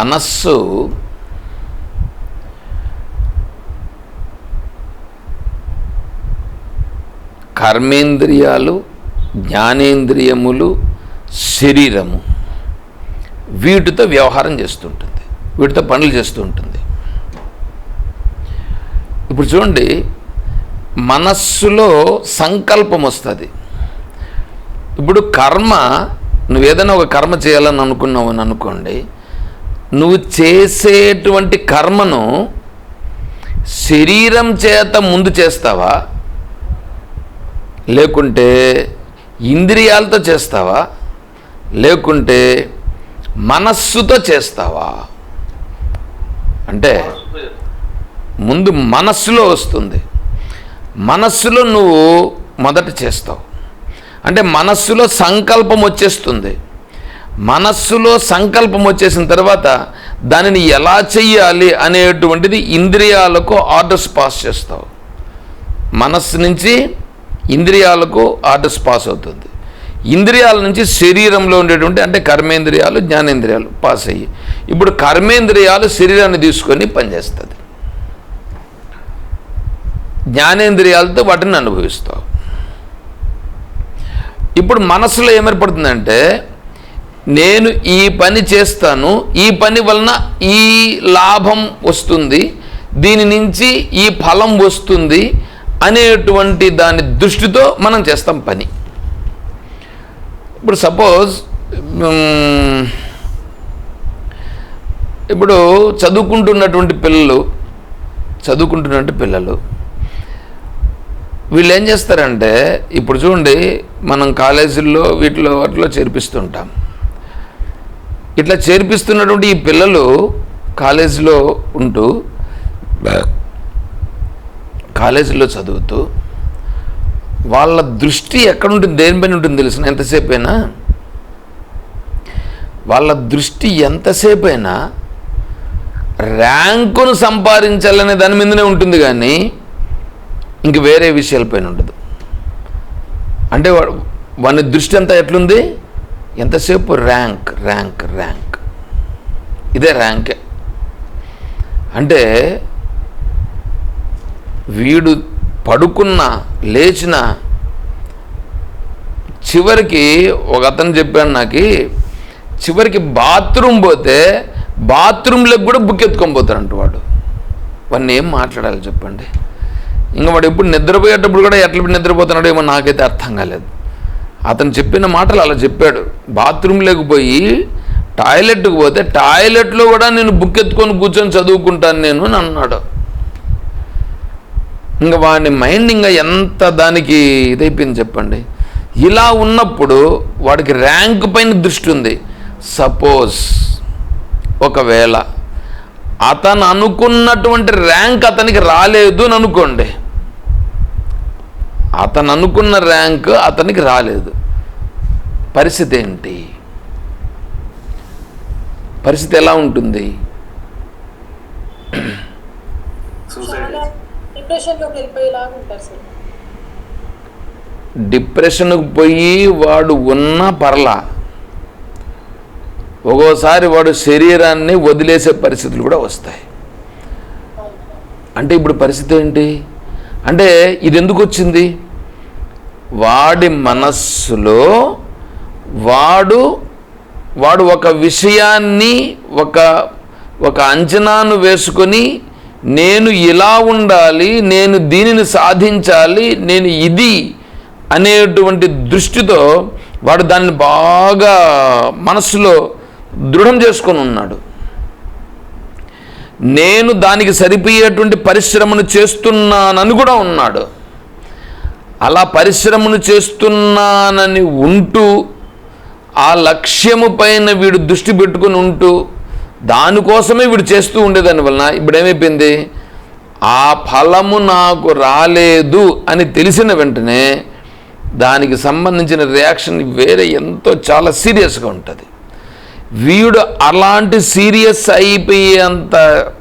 మనస్సు కర్మేంద్రియాలు జ్ఞానేంద్రియములు శరీరము. వీటితో వ్యవహారం చేస్తుంటుంది. వీటితో పనులు చేస్తూ ఉంటుంది ఇప్పుడు చూడండి మనస్సులో సంకల్పం వస్తుంది. ఇప్పుడు కర్మ నువ్వు ఏదైనా ఒక కర్మ చేయాలని అనుకున్నావు అని అనుకోండి నువ్వు చేసేటువంటి కర్మను శరీరం చేత ముందు చేస్తావా? లేకుంటే ఇంద్రియాలతో చేస్తావా? లేకుంటే మనస్సుతో చేస్తావా? అంటే ముందు మనస్సులో వస్తుంది. మనస్సులో నువ్వు మొదట చేస్తావు. అంటే మనస్సులో సంకల్పం వచ్చేస్తుంది. మనస్సులో సంకల్పం వచ్చేసిన తర్వాత దానిని ఎలా చెయ్యాలి అనేటువంటిది ఇంద్రియాలకు ఆర్డర్స్ పాస్ చేస్తావు. మనస్సు నుంచి ఇంద్రియాలకు ఆర్డర్స్ పాస్ అవుతుంది. ఇంద్రియాల నుంచి శరీరంలో ఉండేటువంటి అంటే కర్మేంద్రియాలు జ్ఞానేంద్రియాలు పాస్ అయ్యి ఇప్పుడు కర్మేంద్రియాలు శరీరాన్ని తీసుకొని పనిచేస్తుంది. జ్ఞానేంద్రియాలతో వాటిని అనుభవిస్తావు. ఇప్పుడు మనస్సులో ఏమేర్పడుతుందంటే నేను ఈ పని చేస్తాను ఈ పని వలన ఈ లాభం వస్తుంది దీని నుంచి ఈ ఫలం వస్తుంది అనేటువంటి దాని దృష్టితో మనం చేస్తాం పని. ఇప్పుడు సపోజ్ ఇప్పుడు చదువుకుంటున్నటువంటి పిల్లలు చదువుకుంటున్నటువంటి పిల్లలు వీళ్ళు ఏం చేస్తారంటే ఇప్పుడు చూడండి మనం కాలేజీల్లో వీటిలో వాటిలో చేర్పిస్తుంటాం. ఇట్లా చేర్పిస్తున్నటువంటి ఈ పిల్లలు కాలేజీలో ఉంటూ కాలేజీలో చదువుతూ వాళ్ళ దృష్టి ఎక్కడ ఉంటుంది దేనిపైన ఉంటుంది తెలిసిన ఎంతసేపు అయినా వాళ్ళ దృష్టి ఎంతసేపు అయినా ర్యాంకును సంపాదించాలనే దాని మీదనే ఉంటుంది కానీ ఇంక వేరే విషయాలపైన ఉండదు. అంటే వాడు వాని దృష్టి అంతా ఎట్లుంది? ఎంతసేపు ర్యాంక్ ర్యాంక్ ర్యాంక్ ఇదే ర్యాంకే అంటే వీడు పడుకున్న లేచిన చివరికి ఒక అతను చెప్పాడు నాకు చివరికి బాత్రూమ్ పోతే బాత్రూంలోకి కూడా బుక్ ఎత్తుకొని పోతాడంట వాడు. వాడిని ఏం మాట్లాడాలి చెప్పండి? ఇంకా వాడు ఎప్పుడు నిద్రపోయేటప్పుడు కూడా ఎట్లా నిద్రపోతున్నాడో ఏమో నాకైతే అర్థం కాలేదు. అతను చెప్పిన మాటలు అలా చెప్పాడు. బాత్రూంలోకి పోయి టాయిలెట్కి పోతే టాయిలెట్లో కూడా నేను బుక్ ఎత్తుకొని కూర్చొని చదువుకుంటాను నేను అని అన్నాడు. ఇంకా వాడిని మైండ్ ఇంకా ఎంత దానికి ఇదైపోయింది చెప్పండి. ఇలా ఉన్నప్పుడు వాడికి ర్యాంక్ పైన దృష్టి ఉంది. సపోజ్ ఒకవేళ అతను అనుకున్నటువంటి ర్యాంక్ అతనికి రాలేదు అని అనుకోండి. అతను అనుకున్న ర్యాంక్ అతనికి రాలేదు. పరిస్థితి ఏంటి? పరిస్థితి ఎలా ఉంటుంది? డిప్రెషన్కి పోయి వాడు ఉన్న పర్లా. ఒక్కోసారి వాడు శరీరాన్ని వదిలేసే పరిస్థితులు కూడా వస్తాయి. అంటే ఇప్పుడు పరిస్థితి ఏంటి? అంటే ఇది ఎందుకు వచ్చింది? వాడి మనస్సులో వాడు వాడు ఒక విషయాన్ని ఒక ఒక అంచనాను వేసుకొని నేను ఇలా ఉండాలి నేను దీనిని సాధించాలి నేను ఇది అనేటువంటి దృష్టితో వాడు దాన్ని బాగా మనస్సులో దృఢం చేసుకొని ఉన్నాడు. నేను దానికి సరిపోయేటువంటి పరిశ్రమను చేస్తున్నానని కూడా ఉన్నాడు. అలా పరిశ్రమను చేస్తున్నానని ఉంటూ ఆ లక్ష్యము పైన వీడు దృష్టి పెట్టుకుని ఉంటూ దానికోసమే వీడు చేస్తూ ఉండేదాని వలన ఇప్పుడు ఏమైపోయింది ఆ ఫలము నాకు రాలేదు అని తెలిసిన వెంటనే దానికి సంబంధించిన రియాక్షన్ వేరే ఎంతో చాలా సీరియస్గా ఉంటుంది. వీడు అలాంటి సీరియస్ అయిపోయేంత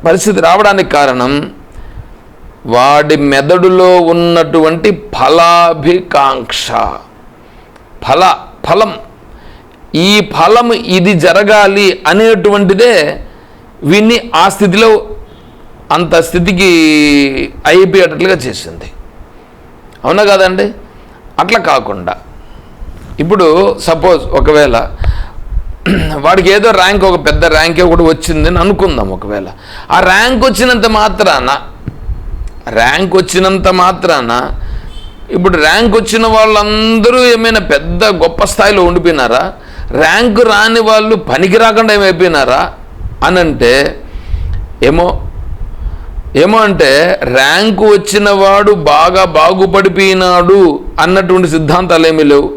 పరిస్థితి రావడానికి కారణం వాడి మెదడులో ఉన్నటువంటి ఫలాభికాంక్ష. ఫల ఫలం. ఈ ఫలం ఇది జరగాలి అనేటువంటిదే వీన్ని ఆ స్థితిలో అంత స్థితికి అయిపోయేటట్లుగా చేసింది. అవునా కాదండి? అట్లా కాకుండా. ఇప్పుడు సపోజ్ ఒకవేళ వాడికి ఏదో ర్యాంక్ ఒక పెద్ద ర్యాంక్ ఒకటి వచ్చిందని అనుకుందాం ఒకవేళ. ఆ ర్యాంక్ వచ్చినంత మాత్రాన ర్యాంక్ వచ్చినంత మాత్రాన ఇప్పుడు ర్యాంక్ వచ్చిన వాళ్ళందరూ ఏమైనా పెద్ద గొప్ప స్థాయిలో ఉండిపోయినారా? ర్యాంకు రాని వాళ్ళు పనికి రాకుండా ఏమైపోయినారా? అని అంటే ఏమో ఏమో అంటే ర్యాంకు వచ్చిన వాడు బాగా బాగుపడిపోయినాడు అన్నటువంటి సిద్ధాంతాలు ఏమీ లేవు.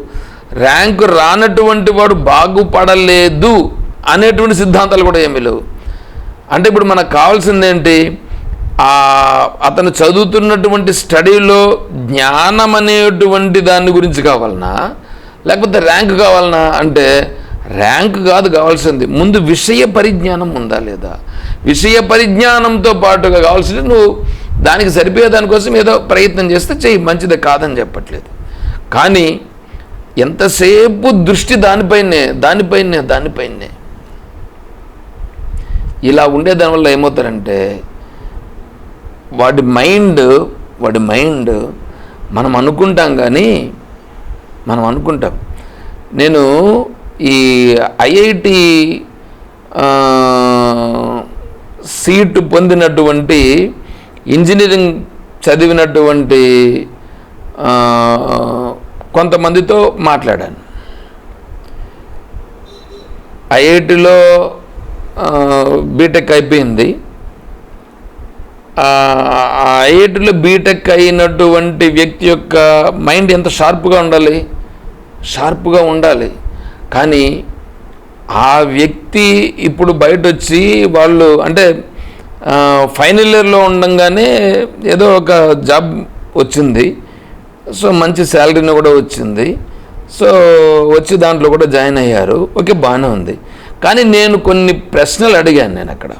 ర్యాంకు రానటువంటి వాడు బాగుపడలేదు అనేటువంటి సిద్ధాంతాలు కూడా ఏమీ లేవు. అంటే ఇప్పుడు మనకు కావాల్సింది ఏంటి? అతను చదువుతున్నటువంటి స్టడీలో జ్ఞానం అనేటువంటి దాని గురించి కావాలనా? లేకపోతే ర్యాంక్ కావాలనా? అంటే ర్యాంక్ కాదు కావాల్సింది. ముందు విషయ పరిజ్ఞానం ఉందా లేదా? విషయ పరిజ్ఞానంతో పాటుగా కావాల్సింది నువ్వు దానికి సరిపోయే దానికోసం ఏదో ప్రయత్నం చేస్తే చెయ్యి మంచిది కాదని చెప్పట్లేదు. కానీ ఎంతసేపు దృష్టి దానిపైనే దానిపైనే దానిపైనే. ఇలా ఉండే దానివల్ల ఏమవుతారంటే వాడి మైండ్ వాడి మైండ్ మనం అనుకుంటాం కానీ మనం అనుకుంటాం. నేను ఈ ఐఐటి సీటు పొందినటువంటి ఇంజనీరింగ్ చదివినటువంటి కొంతమందితో మాట్లాడాను. ఐఐటిలో బీటెక్ అయిపోయింది. ఐఐటిలో బీటెక్ అయినటువంటి వ్యక్తి యొక్క మైండ్ ఎంత షార్ప్గా ఉండాలి? షార్ప్గా ఉండాలి. కానీ ఆ వ్యక్తి ఇప్పుడు బయట వచ్చి వాళ్ళు అంటే ఫైనల్ ఇయర్లో ఉండంగానే ఏదో ఒక జాబ్ వచ్చింది. సో మంచి శాలరీని కూడా వచ్చింది. సో వచ్చి దాంట్లో కూడా జాయిన్ అయ్యారు. ఓకే బాగానే ఉంది. కానీ నేను కొన్ని ప్రశ్నలు అడిగాను నేను అక్కడ.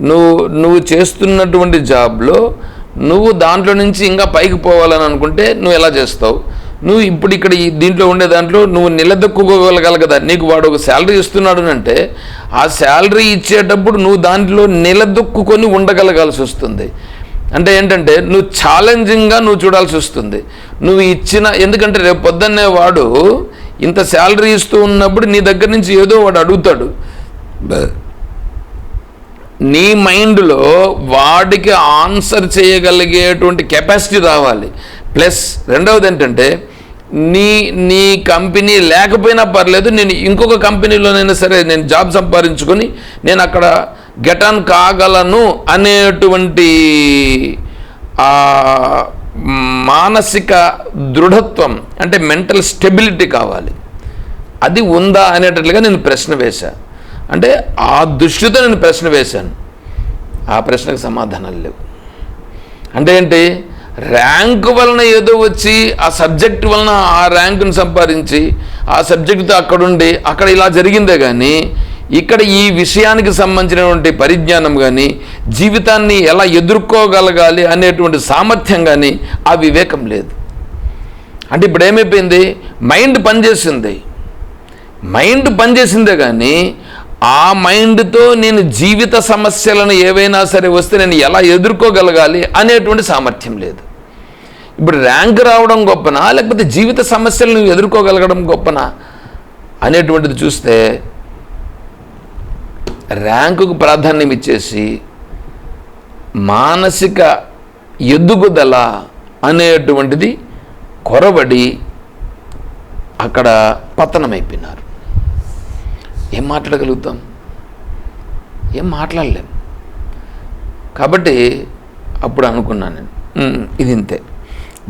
నువ్వు నువ్వు చేస్తున్నటువంటి జాబ్లో నువ్వు దాంట్లో నుంచి ఇంకా పైకి పోవాలని అనుకుంటే నువ్వు ఎలా చేస్తావు? నువ్వు ఇప్పుడు ఇక్కడ ఈ దీంట్లో ఉండే దాంట్లో నువ్వు నిలదొక్కుకోగలగాలి కదా. నీకు వాడు ఒక శాలరీ ఇస్తున్నాడు అంటే ఆ శాలరీ ఇచ్చేటప్పుడు నువ్వు దాంట్లో నిలదొక్కుకొని ఉండగలగాల్సి వస్తుంది. అంటే ఏంటంటే నువ్వు ఛాలెంజింగ్గా నువ్వు చూడాల్సి వస్తుంది. నువ్వు ఇచ్చిన ఎందుకంటే రేపు పొద్దున్నే వాడు ఇంత శాలరీ ఇస్తూ ఉన్నప్పుడు నీ దగ్గర నుంచి ఏదో వాడు అడుగుతాడు. నీ మైండ్లో వాడికి ఆన్సర్ చేయగలిగేటువంటి కెపాసిటీ రావాలి. ప్లస్ రెండవది ఏంటంటే నీ నీ కంపెనీ లేకపోయినా పర్లేదు నేను ఇంకొక కంపెనీలోనైనా సరే నేను జాబ్ సంపాదించుకొని నేను అక్కడ గెట్ ఆన్ కాగలను అనేటువంటి మానసిక దృఢత్వం అంటే మెంటల్ స్టెబిలిటీ కావాలి. అది ఉందా అనేటట్లుగా నేను ప్రశ్న వేశా. అంటే ఆ దృష్టితో నేను ప్రశ్న వేశాను. ఆ ప్రశ్నకు సమాధానాలు లేవు. అంటే ఏంటి? ర్యాంక్ వలన ఏదో వచ్చి ఆ సబ్జెక్ట్ వలన ఆ ర్యాంకును సంపాదించి ఆ సబ్జెక్టుతో అక్కడుండి అక్కడ ఇలా జరిగిందే కానీ ఇక్కడ ఈ విషయానికి సంబంధించినటువంటి పరిజ్ఞానం కానీ జీవితాన్ని ఎలా ఎదుర్కోగలగాలి అనేటువంటి సామర్థ్యం కానీ ఆ వివేకం లేదు. అంటే ఇప్పుడు ఏమైపోయింది మైండ్ పనిచేసింది. మైండ్ పనిచేసిందే కానీ ఆ మైండ్తో నేను జీవిత సమస్యలను ఏవైనా సరే వస్తే నేను ఎలా ఎదుర్కోగలగాలి అనేటువంటి సామర్థ్యం లేదు. ఇప్పుడు ర్యాంక్ రావడం గొప్పనా? లేకపోతే జీవిత సమస్యలను ఎదుర్కోగలగడం గొప్పనా? అనేటువంటిది చూస్తే ర్యాంకుకు ప్రాధాన్యం ఇచ్చేసి మానసిక ఎదుగుదల అనేటువంటిది కొరబడి అక్కడ పతనమైపోయినారు. ఏం మాట్లాడగలుగుతాం? ఏం మాట్లాడలేం. కాబట్టి అప్పుడు అనుకున్నాను నేను ఇది ఇంతే.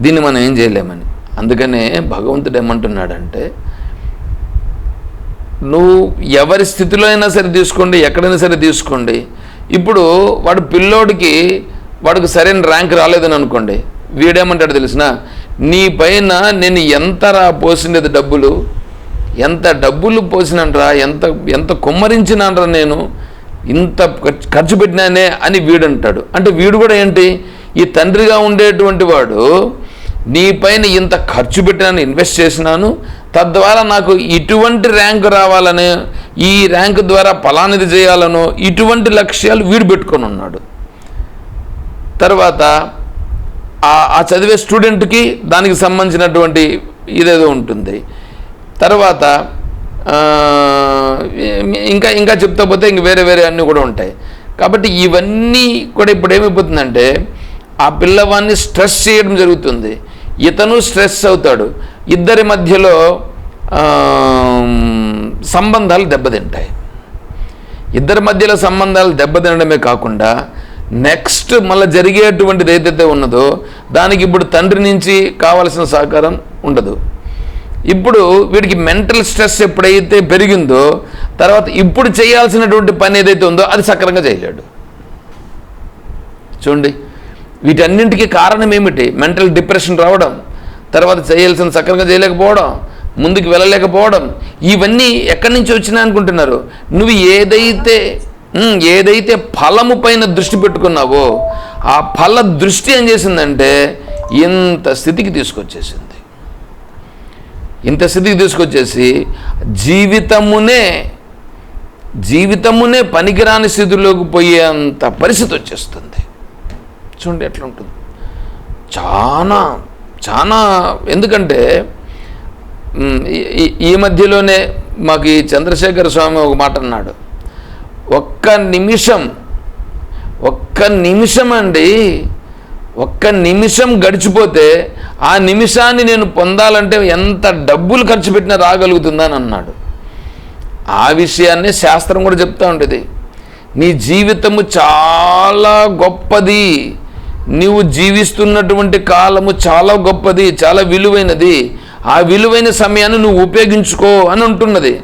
దీన్ని మనం ఏం చేయలేమని. అందుకనే భగవంతుడు ఏమంటున్నాడంటే నువ్వు ఎవరి స్థితిలో అయినా సరే తీసుకోండి ఎక్కడైనా సరే తీసుకోండి. ఇప్పుడు వాడు పిల్లోడికి వాడికి సరైన ర్యాంక్ రాలేదని అనుకోండి వీడేమంటాడు తెలిసిన? నీ పైన నేను ఎంత రా పోసినది డబ్బులు ఎంత డబ్బులు పోసినరా ఎంత ఎంత కుమ్మరించినానరా నేను ఇంత ఖర్చు- ఖర్చు పెట్టినానే అని వీడంటాడు. అంటే వీడు కూడా ఏంటి? ఈ తండ్రిగా ఉండేటువంటి వాడు నీ పైన ఇంత ఖర్చు పెట్టినాను ఇన్వెస్ట్ చేసినాను తద్వారా నాకు ఇటువంటి ర్యాంకు రావాలని ఈ ర్యాంకు ద్వారా ఫలానిది చేయాలనో ఇటువంటి లక్ష్యాలు వీడు పెట్టుకొని ఉన్నాడు. తర్వాత ఆ చదివే స్టూడెంట్కి దానికి సంబంధించినటువంటి ఇదేదో ఉంటుంది. తర్వాత ఇంకా ఇంకా చెప్తా పోతే ఇంక వేరే వేరే అన్నీ కూడా ఉంటాయి. కాబట్టి ఇవన్నీ కూడా ఇప్పుడు ఏమైపోతుందంటే ఆ పిల్లవాడిని స్ట్రెస్ చేయడం జరుగుతుంది. ఇతను స్ట్రెస్ అవుతాడు. ఇద్దరి మధ్యలో సంబంధాలు దెబ్బతింటాయి. ఇద్దరి మధ్యలో సంబంధాలు దెబ్బతినడమే కాకుండా నెక్స్ట్ మళ్ళీ జరిగేటువంటిది ఏదైతే ఉన్నదో దానికి ఇప్పుడు తండ్రి నుంచి కావలసిన సహకారం ఉండదు. ఇప్పుడు వీడికి మెంటల్ స్ట్రెస్ ఎప్పుడైతే పెరిగిందో తర్వాత ఇప్పుడు చేయాల్సినటువంటి పని ఏదైతే ఉందో అది సక్రంగా చేయలేడు. చూడండి వీటన్నింటికి కారణం ఏమిటి? మెంటల్ డిప్రెషన్ రావడం తర్వాత చేయాల్సిన సక్రమంగా చేయలేకపోవడం ముందుకు వెళ్ళలేకపోవడం ఇవన్నీ ఎక్కడి నుంచి వచ్చినా అనుకుంటున్నారు? నువ్వు ఏదైతే ఏదైతే ఫలము పైన దృష్టి పెట్టుకున్నావో ఆ ఫల దృష్టి ఏం చేసిందంటే ఇంత స్థితికి తీసుకొచ్చేసింది. ఇంత స్థితికి తీసుకొచ్చేసి జీవితమునే జీవితమునే పనికిరాని స్థితిలోకి పోయేంత పరిస్థితి వచ్చేస్తుంది. చూడండి ఎట్లా ఉంటుంది చాలా చాలా ఎందుకంటే ఈ మధ్యలోనే మాకు ఈ చంద్రశేఖర స్వామి ఒక మాట అన్నాడు. ఒక్క నిమిషం ఒక్క నిమిషం అండి ఒక్క నిమిషం గడిచిపోతే ఆ నిమిషాన్ని నేను పొందాలంటే ఎంత డబ్బులు ఖర్చు పెట్టినా రాగలుగుతుందని అన్నాడు. ఆ విషయాన్ని శాస్త్రం కూడా చెప్తూ ఉంటుంది. నీ జీవితము చాలా గొప్పది. నీవు జీవిస్తున్నటువంటి కాలము చాలా గొప్పది చాలా విలువైనది. ఆ విలువైన సమయాన్ని నువ్వు ఉపయోగించుకో అని ఉంటున్నది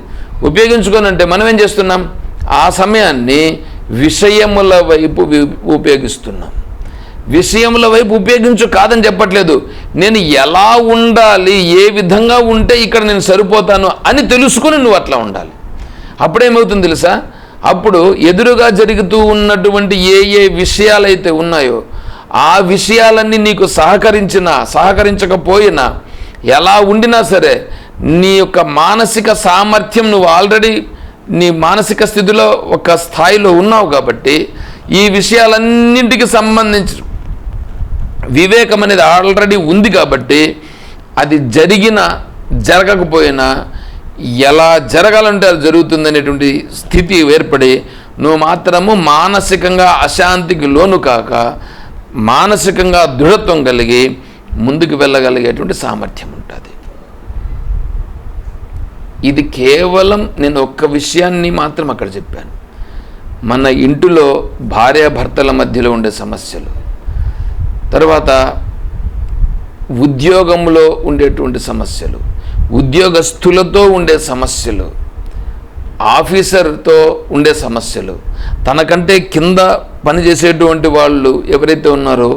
ఉపయోగించుకోనంటే మనం ఏం చేస్తున్నాం? ఆ సమయాన్ని విషయముల వైపు ఉపయోగిస్తున్నాం. విషయముల వైపు ఉపయోగించు కాదని చెప్పట్లేదు. నేను ఎలా ఉండాలి? ఏ విధంగా ఉంటే ఇక్కడ నేను సరిపోతాను అని తెలుసుకుని నువ్వు అట్లా ఉండాలి. అప్పుడేమవుతుంది తెలుసా? అప్పుడు ఎదురుగా జరుగుతూ ఉన్నటువంటి ఏ ఏ విషయాలైతే ఉన్నాయో ఆ విషయాలన్నీ నీకు సహకరించినా సహకరించకపోయినా ఎలా ఉండినా సరే నీ యొక్క మానసిక సామర్థ్యం నువ్వు ఆల్రెడీ నీ మానసిక స్థితిలో ఒక స్థాయిలో ఉన్నావు కాబట్టి ఈ విషయాలన్నింటికి సంబంధించి వివేకం అనేది ఆల్రెడీ ఉంది కాబట్టి అది జరిగిన జరగకపోయినా ఎలా జరగాలంటే అది జరుగుతుందనేటువంటి స్థితి ఏర్పడి నువ్వు మాత్రము మానసికంగా అశాంతికి లోను కాక మానసికంగా దృఢత్వం కలిగి ముందుకు వెళ్ళగలిగేటువంటి సామర్థ్యం ఉంటుంది. ఇది కేవలం నేను ఒక్క విషయాన్ని మాత్రం అక్కడ చెప్పాను. మన ఇంటిలో భార్యాభర్తల మధ్యలో ఉండే సమస్యలు తర్వాత ఉద్యోగంలో ఉండేటువంటి సమస్యలు ఉద్యోగస్తులతో ఉండే సమస్యలు ఆఫీసర్తో ఉండే సమస్యలు తనకంటే కింద పనిచేసేటువంటి వాళ్ళు ఎవరైతే ఉన్నారో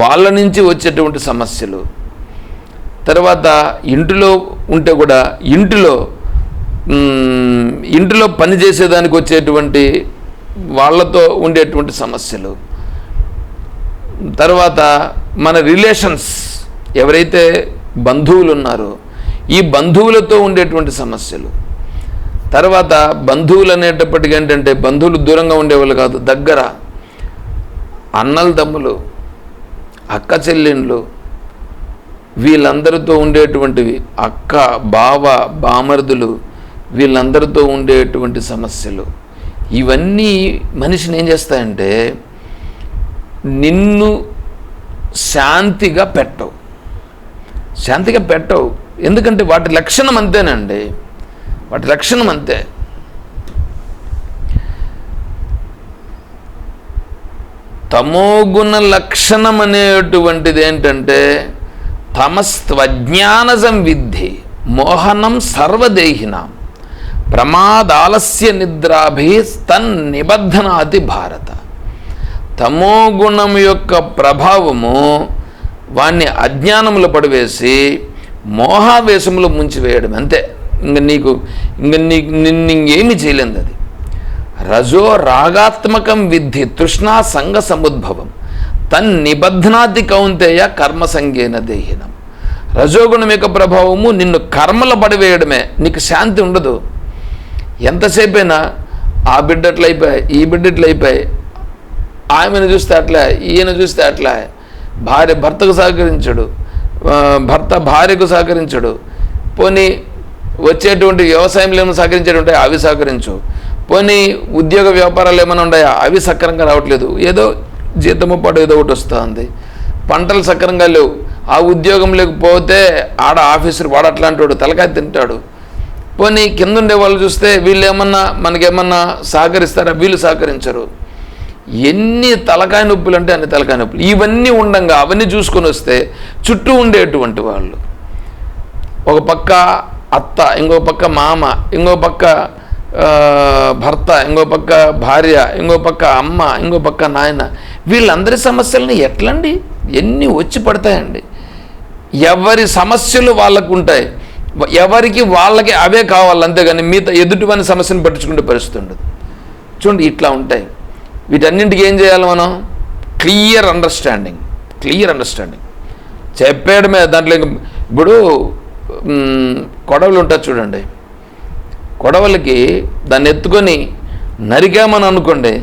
వాళ్ళ నుంచి వచ్చేటువంటి సమస్యలు. తర్వాత ఇంటిలో ఉంటే కూడా ఇంటిలో ఇంటిలో పని చేసేదానికి వచ్చేటువంటి వాళ్ళతో ఉండేటువంటి సమస్యలు. తర్వాత మన రిలేషన్స్ ఎవరైతే బంధువులు ఉన్నారో ఈ బంధువులతో ఉండేటువంటి సమస్యలు. తర్వాత బంధువులు అనేటప్పటికి ఏంటంటే బంధువులు దూరంగా ఉండేవాళ్ళు కాదు దగ్గర. అన్నలు తమ్ములు అక్క చెల్లెండ్లు వీళ్ళందరితో ఉండేటువంటివి అక్క బావ బామరుదులు వీళ్ళందరితో ఉండేటువంటి సమస్యలు. ఇవన్నీ మనిషిని ఏం చేస్తాయంటే నిన్ను శాంతిగా పెట్టవు. శాంతిగా పెట్టవు. ఎందుకంటే వాటి లక్షణం అంతేనండి. వాటి లక్షణం అంతే. తమోగుణ లక్షణం అనేటువంటిది ఏంటంటే తమస్త్వజ్ఞాన సంవిద్ధి మోహనం సర్వదేహినాం ప్రమాదాలస్య నిద్రాభి తన్ నిబద్ధనాతి భారత. తమోగుణం యొక్క ప్రభావము వాణ్ణి అజ్ఞానములు పడివేసి మోహావేశంలో ముంచివేయడం అంతే. ఇంక నీకు ఇంక నీకు నిన్ను ఇంకేమి చేయలేదు అది. రజో రాగాత్మకం విద్ధి తృష్ణా సంగ సముద్భవం. తన్ నిబద్ధనాది కౌంతేయ కర్మ సంగేన దేహినం. రజోగుణం యొక్క ప్రభావము నిన్ను కర్మలు పడివేయడమే. నీకు శాంతి ఉండదు. ఎంతసేపైనా ఆ బిడ్డట్లయిపోయి ఈ బిడ్డట్లయిపోయాయి ఆమెను చూస్తే అట్లా ఈయన చూస్తే అట్లా. భార్య భర్తకు సహకరించడు. భర్త భార్యకు సహకరించడు. పోనీ వచ్చేటువంటి వ్యవసాయంలో ఏమైనా సహకరించేటువంటి అవి సహకరించు. పోనీ ఉద్యోగ వ్యాపారాలు ఏమైనా ఉన్నాయా? అవి సక్రమంగా రావట్లేదు. ఏదో జీతము పాటు ఏదో ఒకటి వస్తుంది. పంటలు సక్రమంగా లేవు. ఆ ఉద్యోగం లేకపోతే ఆడ ఆఫీసర్ వాడు అట్లాంటి తలకాయ తింటాడు. పోనీ కింద ఉండే వాళ్ళు చూస్తే వీళ్ళు ఏమన్నా మనకేమన్నా సహకరిస్తారా? వీళ్ళు సహకరించరు. ఎన్ని తలకాయ నొప్పులు అంటే అన్ని తలకాయ నొప్పులు. ఇవన్నీ ఉండంగా అవన్నీ చూసుకొని వస్తే చుట్టూ ఉండేటువంటి వాళ్ళు. ఒక పక్క అత్త ఇంకో పక్క మామ ఇంకో పక్క భర్త ఇంకో పక్క భార్య ఇంకో పక్క అమ్మ ఇంకో పక్క నాయన. వీళ్ళందరి సమస్యలని ఎట్లండి? ఎన్ని వచ్చి పడతాయండి? ఎవరి సమస్యలు వాళ్ళకు ఉంటాయి ఎవరికి వాళ్ళకి అవే కావాలి అంతేగాని మిగతా ఎదుటివని సమస్యను పట్టించుకుంటే పరిస్థితి ఉండదు. చూడండి ఇట్లా ఉంటాయి. వీటన్నింటికి ఏం చేయాలి మనం? Clear understanding. Clear understanding. చెప్పేయడమే దాంట్లో ఇప్పుడు కొడవలు ఉంటుంది చూడండి. కొడవలకి దాన్ని ఎత్తుకొని నరికామని అనుకోండి.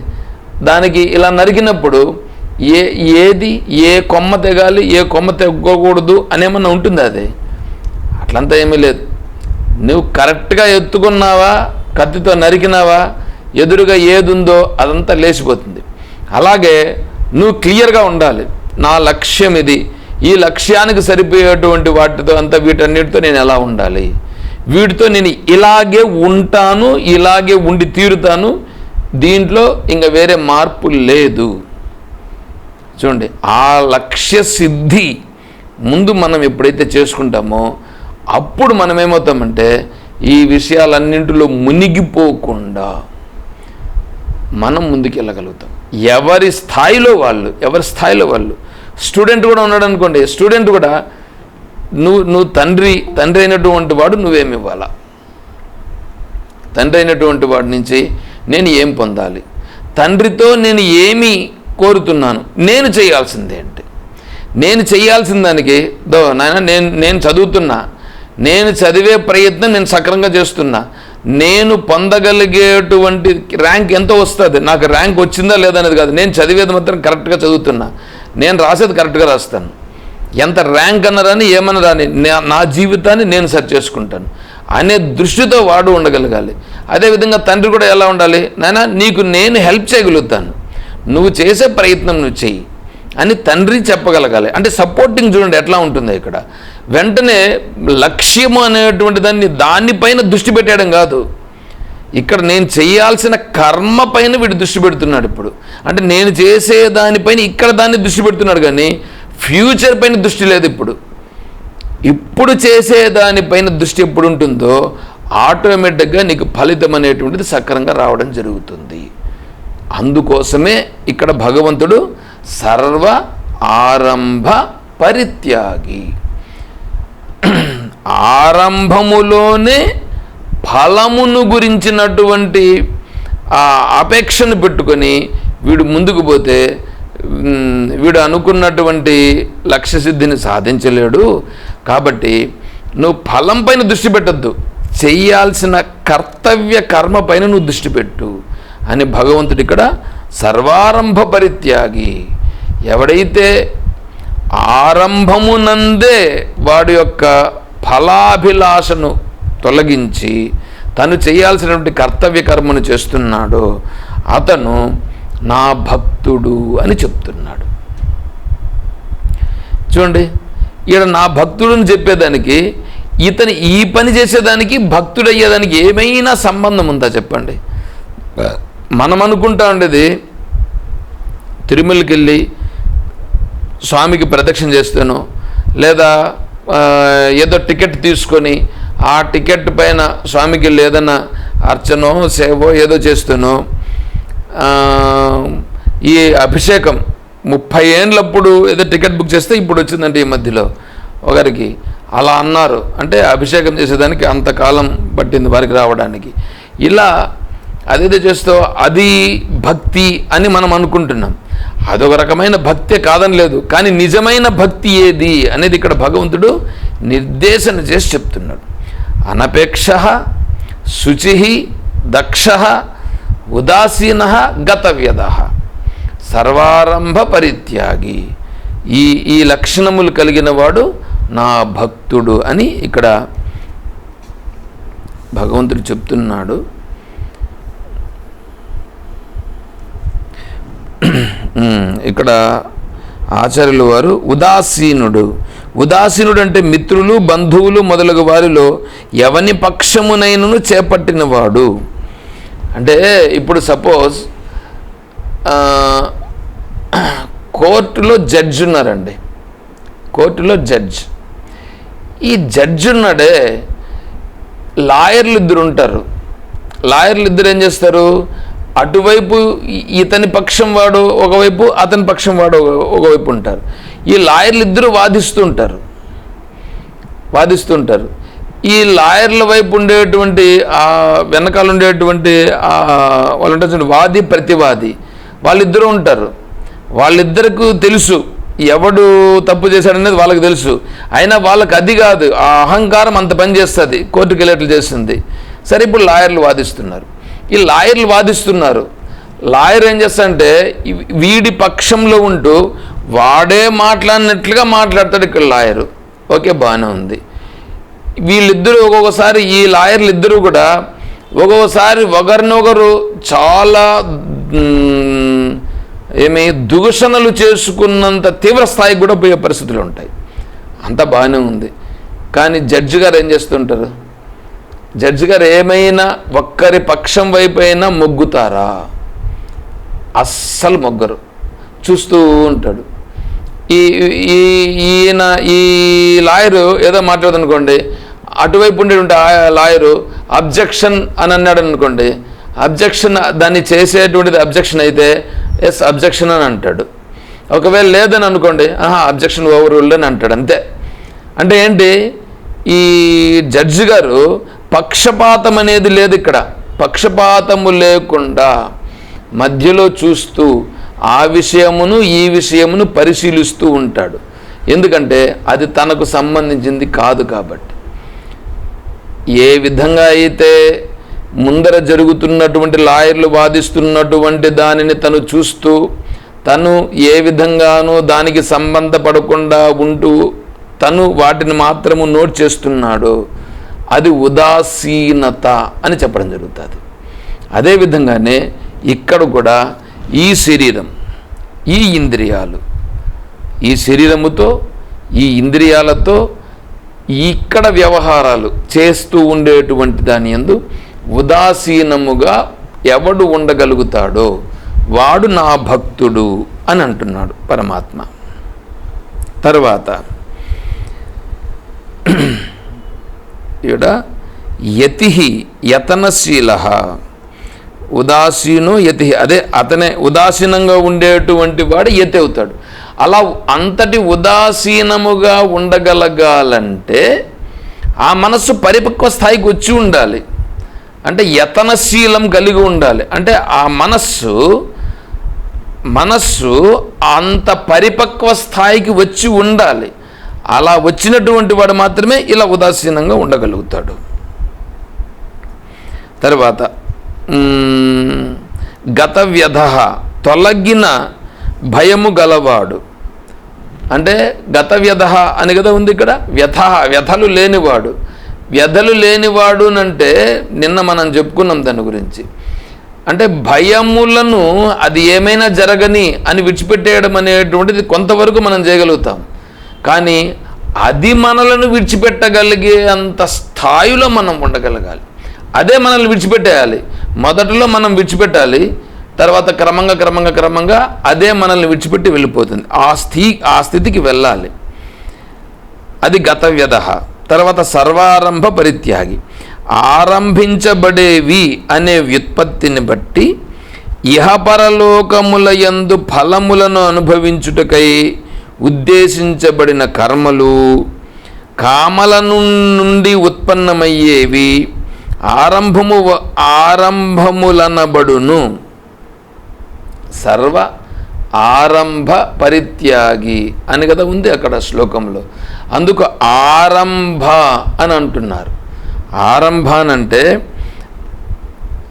దానికి ఇలా నరికినప్పుడు ఏ ఏది ఏ కొమ్మ తెగాలి ఏ కొమ్మ తెగ్గకూడదు అనేమన్నా ఉంటుంది అది? అట్లంతా ఏమీ లేదు. నువ్వు కరెక్ట్గా ఎత్తుకున్నావా? కత్తితో నరికినావా? ఎదురుగా ఏది ఉందో అదంతా లేచిపోతుంది. అలాగే నువ్వు క్లియర్గా ఉండాలి. నా లక్ష్యం ఇది. ఈ లక్ష్యానికి సరిపోయేటువంటి వాటితో అంతా వీటన్నిటితో నేను ఎలా ఉండాలి? వీటితో నేను ఇలాగే ఉంటాను ఇలాగే ఉండి తీరుతాను. దీంట్లో ఇంకా వేరే మార్పు లేదు. చూడండి ఆ లక్ష్య సిద్ధి ముందు మనం ఎప్పుడైతే చేసుకుంటామో అప్పుడు మనం ఏమవుతామంటే ఈ విషయాలన్నింటిలో మునిగిపోకుండా మనం ముందుకెళ్ళగలుగుతాం ఎవరి స్థాయిలో వాళ్ళు ఎవరి స్థాయిలో వాళ్ళు స్టూడెంట్ కూడా ఉన్నాడు అనుకోండి స్టూడెంట్ కూడా నువ్వు నువ్వు తండ్రి తండ్రి అయినటువంటి వాడు నువ్వేమి ఇవ్వాలా? తండ్రి అయినటువంటి వాడి నుంచి నేను ఏం పొందాలి? తండ్రితో నేను ఏమి కోరుతున్నాను? నేను చేయాల్సిందేంటి నేను చేయాల్సిన దానికి దో నాయన నేను నేను చదువుతున్నా నేను చదివే ప్రయత్నం నేను సక్రంగా చేస్తున్నా నేను పొందగలిగేటువంటి ర్యాంక్ ఎంత వస్తుంది? నాకు ర్యాంక్ వచ్చిందా లేదనేది కాదు. నేను చదివేది మాత్రం కరెక్ట్గా చదువుతున్నా. నేను రాసేది కరెక్ట్గా రాస్తాను. ఎంత ర్యాంక్ అన్నరాని ఏమన్నరాని నా- నా జీవితాన్ని నేను సెట్ చేసుకుంటాను. అనే దృష్టితో వాడు ఉండగలగాలి. అదేవిధంగా తండ్రి కూడా ఎలా ఉండాలి? నాయన నీకు నేను హెల్ప్ చేయగలుగుతాను. నువ్వు చేసే ప్రయత్నం నువ్వు చెయ్యి అని తండ్రి చెప్పగలగాలి. అంటే సపోర్టింగ్ చూడండి ఎట్లా ఉంటుంది ఇక్కడ. వెంటనే లక్ష్యము అనేటువంటి దాన్ని దానిపైన దృష్టి పెట్టడం కాదు. ఇక్కడ నేను చేయాల్సిన కర్మ పైన వీడు దృష్టి పెడుతున్నాడు ఇప్పుడు. అంటే నేను చేసే దానిపైన ఇక్కడ దాన్ని దృష్టి పెడుతున్నాడు కానీ ఫ్యూచర్ పైన దృష్టి లేదు ఇప్పుడు. ఇప్పుడు చేసే దానిపైన దృష్టి ఎప్పుడు ఉంటుందో ఆటోమేటిక్గా నీకు ఫలితం అనేటువంటిది సక్రంగా రావడం జరుగుతుంది. అందుకోసమే ఇక్కడ భగవంతుడు సర్వ ఆరంభ పరిత్యాగి. ఆరంభములోనే ఫలమును గురించినటువంటి ఆ అపేక్షను పెట్టుకొని వీడు ముందుకు పోతే వీడు అనుకున్నటువంటి లక్ష్య సిద్ధిని సాధించలేడు. కాబట్టి నువ్వు ఫలం పైన దృష్టి పెట్టద్దు. చెయ్యాల్సిన కర్తవ్య కర్మ పైన నువ్వు దృష్టి పెట్టు అని భగవంతుడు ఇక్కడ సర్వారంభ పరిత్యాగి. ఎవడైతే ఆరంభమునందే వాడి యొక్క ఫలాభిలాషను తొలగించి తను చేయాల్సినటువంటి కర్తవ్య కర్మను చేస్తున్నాడో. అతను నా భక్తుడు అని చెప్తున్నాడు. చూడండి ఈడ నా భక్తుడు చెప్పేదానికి ఇతని ఈ పని చేసేదానికి భక్తుడయ్యేదానికి ఏమైనా సంబంధం ఉందా చెప్పండి? మనం అనుకుంటా ఉండేది తిరుమలకి వెళ్ళి స్వామికి ప్రదక్షిణ చేస్తాను. లేదా ఏదో టికెట్ తీసుకొని ఆ టికెట్ పైన స్వామికి లేదన్న అర్చనో సేవో ఏదో చేస్తాను. ఈ అభిషేకం ముప్పై ఏండ్లప్పుడు ఏదో టికెట్ బుక్ చేస్తే ఇప్పుడు వచ్చిందంటే ఈ మధ్యలో ఒకరికి. అలా అన్నారు. అంటే అభిషేకం చేసేదానికి అంతకాలం పట్టింది వారికి రావడానికి. ఇలా అదేదో చేస్తూ అది భక్తి అని మనం అనుకుంటున్నాం. అదొక రకమైన భక్తే కాదని లేదు. కానీ నిజమైన భక్తి ఏది అనేది ఇక్కడ భగవంతుడు నిర్దేశన చేసి చెప్తున్నాడు. అనపేక్ష శుచి దక్ష ఉదాసీన గతవ్యద. సర్వారంభ పరిత్యాగి. ఈ ఈ లక్షణములు కలిగిన వాడు నా భక్తుడు అని ఇక్కడ భగవంతుడు చెప్తున్నాడు. ఇక్కడ ఆచార్యులు వారు ఉదాసీనుడు. ఉదాసీనుడు అంటే మిత్రులు బంధువులు మొదలగు వారిలో ఎవని పక్షమునైనను చేపట్టినవాడు. అంటే ఇప్పుడు సపోజ్ కోర్టులో జడ్జ్ ఉన్నారండి. కోర్టులో జడ్జ్. ఈ జడ్జ్ ఉన్నాడే లాయర్లు ఇద్దరు ఉంటారు. లాయర్లు ఇద్దరు ఏం చేస్తారు? అటువైపు ఇతని పక్షం వాడు ఒకవైపు అతని పక్షం వాడు ఒక- ఒకవైపు ఉంటారు. ఈ లాయర్లు ఇద్దరు వాదిస్తుంటారు. వాదిస్తుంటారు. ఈ లాయర్ల వైపు ఉండేటువంటి ఆ వెనకాల ఉండేటువంటి వాళ్ళు ఉంటారు వాది ప్రతివాది. వాళ్ళిద్దరూ ఉంటారు. వాళ్ళిద్దరికి తెలుసు ఎవడు తప్పు చేశాడనేది వాళ్ళకి తెలుసు. అయినా వాళ్ళకి అది కాదు ఆ అహంకారం అంత పని చేస్తుంది కోర్టుకి వెళ్ళేట్లు చేస్తుంది. సరే ఇప్పుడు లాయర్లు వాదిస్తున్నారు. ఈ లాయర్లు వాదిస్తున్నారు. లాయర్ ఏం చేస్తాడంటే వీడి పక్షంలో ఉంటూ వాడే మాట్లాడినట్లుగా మాట్లాడతాడు ఇక్కడ లాయరు. ఓకే బాగానే ఉంది. వీళ్ళిద్దరూ ఒక్కొక్కసారి ఈ లాయర్లు ఇద్దరు కూడా ఒక్కొక్కసారి ఒకరినొకరు చాలా ఏమి దూషణలు చేసుకున్నంత తీవ్ర స్థాయికి కూడా పోయే పరిస్థితులు ఉంటాయి. అంతా బాగానే ఉంది. కానీ జడ్జి గారు ఏం చేస్తుంటారు? జడ్జి గారు ఏమైనా ఒక్కరి పక్షం వైపు అయినా మొగ్గుతారా? అస్సలు మొగ్గరు. చూస్తూ ఉంటాడు. ఈ ఈ ఈయన ఈ లాయరు ఏదో మాట్లాడదనుకోండి అటువైపు ఉండేటువంటి ఆ లాయరు అబ్జెక్షన్ అని అన్నాడు అనుకోండి అబ్జెక్షన్ దాన్ని చేసేటువంటిది అబ్జెక్షన్ అయితే ఎస్ అబ్జెక్షన్ అని అంటాడు. ఒకవేళ లేదని అనుకోండి ఆహా అబ్జెక్షన్ ఓవర్ రూల్డ్ అని అంటాడు అంతే. అంటే ఏంటి? ఈ జడ్జి గారు పక్షపాతం అనేది లేదు ఇక్కడ. పక్షపాతము లేకుండా మధ్యలో చూస్తూ ఆ విషయమును ఈ విషయమును పరిశీలిస్తూ ఉంటాడు. ఎందుకంటే అది తనకు సంబంధించింది కాదు కాబట్టి. ఏ విధంగా అయితే ముందర జరుగుతున్నటువంటి లాయర్లు వాదిస్తున్నటువంటి దానిని తను చూస్తూ తను ఏ విధంగానూ దానికి సంబంధపడకుండా ఉంటూ తను వాటిని మాత్రము నోట్ చేస్తున్నాడో అది ఉదాసీనత అని చెప్పడం జరుగుతుంది. అదేవిధంగానే ఇక్కడ కూడా ఈ శరీరం ఈ ఇంద్రియాలు ఈ శరీరముతో ఈ ఇంద్రియాలతో ఇక్కడ వ్యవహారాలు చేస్తూ ఉండేటువంటి దాని యందు ఉదాసీనముగా ఎవడు ఉండగలుగుతాడో వాడు నా భక్తుడు అని అంటున్నాడు పరమాత్మ. తర్వాత ఈడ యతి యతనశీల ఉదాసీను యతి అదే అతనే ఉదాసీనంగా ఉండేటువంటి వాడు యతి అవుతాడు. అలా అంతటి ఉదాసీనముగా ఉండగలగాలంటే ఆ మనస్సు పరిపక్వ స్థాయికి వచ్చి ఉండాలి. అంటే యతనశీలం కలిగి ఉండాలి. అంటే ఆ మనస్సు మనస్సు అంత పరిపక్వ స్థాయికి వచ్చి ఉండాలి. అలా వచ్చినటువంటి వాడు మాత్రమే ఇలా ఉదాసీనంగా ఉండగలుగుతాడు. తర్వాత గత వ్యధ తొలగిన భయము గలవాడు. అంటే గత వ్యధ అని కదా ఉంది ఇక్కడ? వ్యథ వ్యథలు లేనివాడు. వ్యధలు లేనివాడు అంటే నిన్న మనం చెప్పుకున్నాం దాని గురించి. అంటే భయములను అది ఏమైనా జరగని అని విడిచిపెట్టేయడం అనేటువంటిది కొంతవరకు మనం చేయగలుగుతాం. కానీ అది మనలను విడిచిపెట్టగలిగే అంత స్థాయిలో మనం ఉండగలగాలి. అదే మనల్ని విడిచిపెట్టేయాలి. మొదట్లో మనం విడిచిపెట్టాలి. తర్వాత క్రమంగా క్రమంగా క్రమంగా అదే మనల్ని విడిచిపెట్టి వెళ్ళిపోతుంది. ఆ స్థి ఆ స్థితికి వెళ్ళాలి. అది గతవ్యధ. తర్వాత సర్వారంభ పరిత్యాగి. ఆరంభించబడేవి అనే వ్యుత్పత్తిని బట్టి ఇహపరలోకముల యందు ఫలములను అనుభవించుటకై ఉద్దేశించబడిన కర్మలు కామలను నుండి ఉత్పన్నమయ్యేవి ఆరంభము ఆరంభములనబడును. సర్వ ఆరంభ పరిత్యాగి అని కదా ఉంది అక్కడ శ్లోకంలో. అందుకు ఆరంభ అని అంటున్నారు. ఆరంభ అని అంటే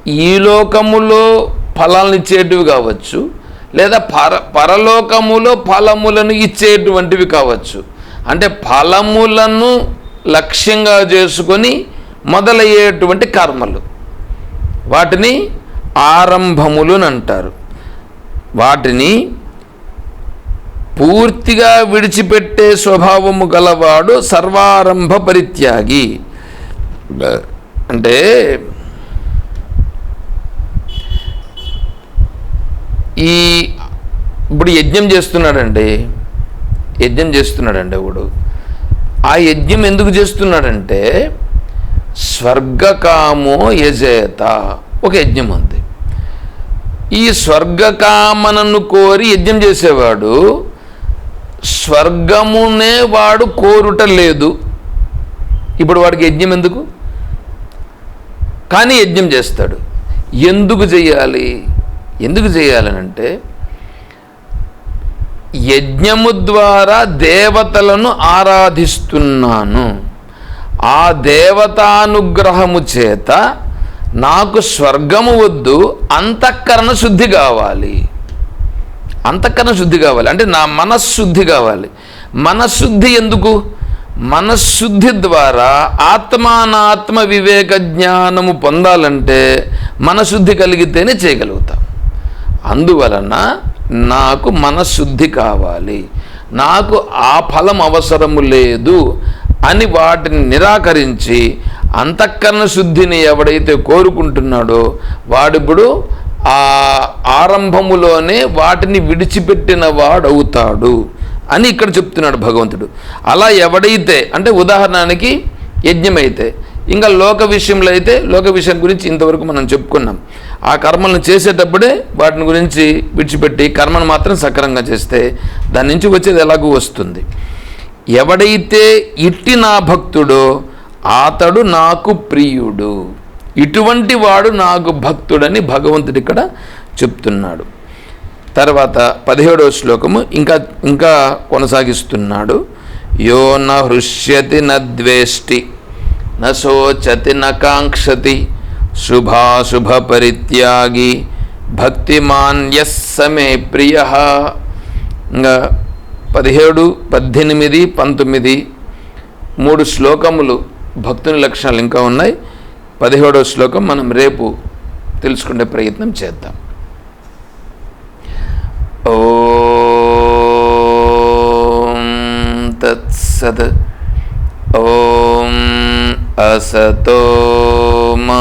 ఈ లోకములో ఫలాలను ఇచ్చేటివి కావచ్చు లేదా పర పరలోకములో ఫలములను ఇచ్చేటువంటివి కావచ్చు. అంటే ఫలములను లక్ష్యంగా చేసుకొని మొదలయ్యేటువంటి కర్మలు. వాటిని ఆరంభములు అని అంటారు వాటిని పూర్తిగా విడిచిపెట్టే స్వభావము గలవాడు సర్వారంభ పరిత్యాగి. అంటే ఈ ఇప్పుడు యజ్ఞం చేస్తున్నాడండి యజ్ఞం చేస్తున్నాడండి ఒకడు ఆ యజ్ఞం ఎందుకు చేస్తున్నాడంటే స్వర్గకామో యజేత ఒక యజ్ఞం ఉంది. ఈ స్వర్గకామనను కోరి యజ్ఞం చేసేవాడు స్వర్గమునే వాడు కోరుట లేదు ఇప్పుడు వాడికి యజ్ఞం ఎందుకు? కానీ యజ్ఞం చేస్తాడు. ఎందుకు చేయాలి? ఎందుకు చేయాలనంటే యజ్ఞము ద్వారా దేవతలను ఆరాధిస్తున్నాను. ఆ దేవతానుగ్రహము చేత నాకు స్వర్గము వద్దు అంతఃకరణ శుద్ధి కావాలి. అంతఃకరణ శుద్ధి కావాలి. అంటే నా మనశ్శుద్ధి కావాలి. మనశ్శుద్ధి ఎందుకు? మనశ్శుద్ధి ద్వారా ఆత్మానాత్మ వివేక జ్ఞానము పొందాలంటే మనశుద్ధి కలిగితేనే చేయగలుగుతాం. అందువలన నాకు మనశుద్ధి కావాలి. నాకు ఆ ఫలం అవసరము లేదు అని వాటిని నిరాకరించి అంతఃకరణ శుద్ధిని ఎవడైతే కోరుకుంటున్నాడో వాడిప్పుడు ఆ ఆరంభములోనే వాటిని విడిచిపెట్టిన వాడవుతాడు అని ఇక్కడ చెప్తున్నాడు భగవంతుడు. అలా ఎవడైతే అంటే ఉదాహరణకి యజ్ఞమైతే. ఇంకా లోక విషయంలో అయితే లోక విషయం గురించి ఇంతవరకు మనం చెప్పుకున్నాం. ఆ కర్మలను చేసేటప్పుడే వాటిని గురించి విడిచిపెట్టి కర్మను మాత్రం సక్రంగా చేస్తే దాని నుంచి వచ్చేది ఎలాగూ వస్తుంది. ఎవడైతే ఇట్టి నా భక్తుడో అతడు నాకు ప్రియుడు. ఇటువంటి వాడు నాకు భక్తుడని భగవంతుడు ఇక్కడ చెప్తున్నాడు. తర్వాత పదిహేడవ శ్లోకము ఇంకా ఇంకా కొనసాగిస్తున్నాడు. యో న హృష్యతి న ద్వేష్టి న శుభాశుభ పరిత్యాగి భక్తిమాన్యస్ సమే ప్రియ ఇంకా పదిహేడు పద్దెనిమిది పంతొమ్మిది మూడు శ్లోకములు భక్తుని లక్షణాలు ఇంకా ఉన్నాయి. పదిహేడో శ్లోకం మనం రేపు తెలుసుకునే ప్రయత్నం చేద్దాం. ఓం తత్సత్ ఓం అసతో మా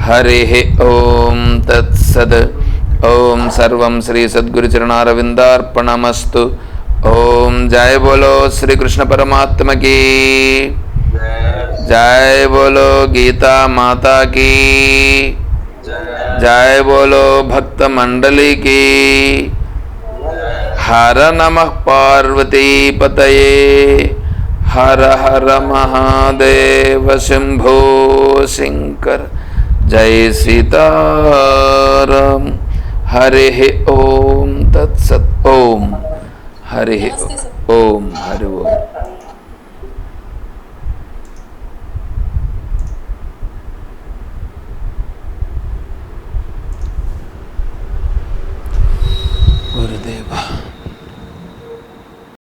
हरि ओम तत्सद। ओम सर्व श्री सद्गुरुचरणारविन्दार्पणमस्तु। ओम जय बोलो श्री कृष्ण परमात्मा की। जय बोलो गीता माता की। जय बोलो भक्त मंडली की। हर नमः पार्वती पतये। हर हर महादेव शंभो शंकर। जय सीताराम। हरे ओम तत्सत ओम। हरे ओम हरे ओम। गुरुदेव।